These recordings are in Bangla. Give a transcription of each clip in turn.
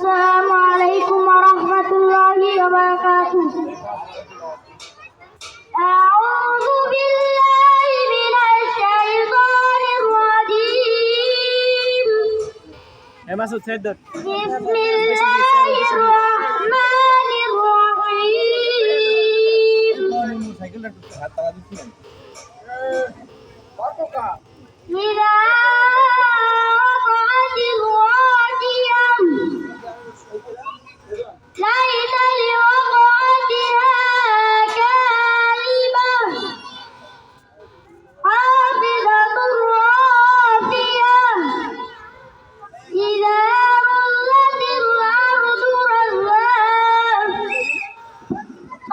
আসসালামু আলাইকুম ওয়া রাহমাতুল্লাহি ওয়া বারাকাতুহু আউযু বিল্লাহি মিনাশ শাইতানির রাজীম এ মাসুদ সাইদ দক বিসমিল্লাহির রাহমানির রাহিম সাইকেলটা হাত তালা দিছিলেন কত কা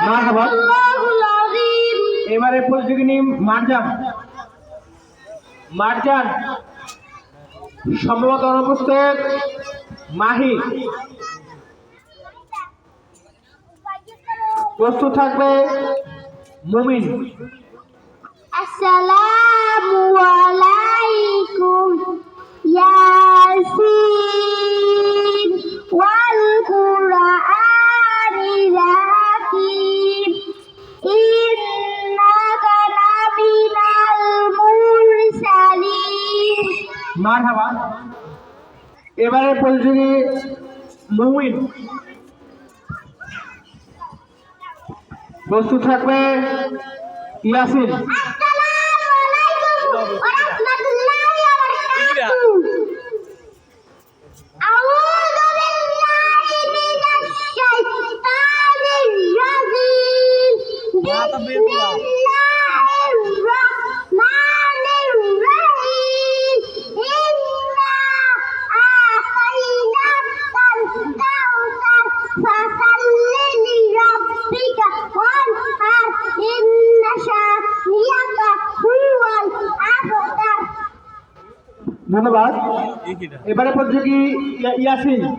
মারহাবা। এবারে প্রতিযোগিনী মারজান। মারজান সম্ভবত অনুপস্থিত মাহি। প্রস্তুত থাকবে মুমিন। আসসালাম মার হাবা এবারে প্রতিযোগী মুমিন প্রস্তুত থাকবে ইয়াসিন warahmatullahi ধন্যবাদ। এবারে প্রতিযোগী ইয়া- ইয়াসিন।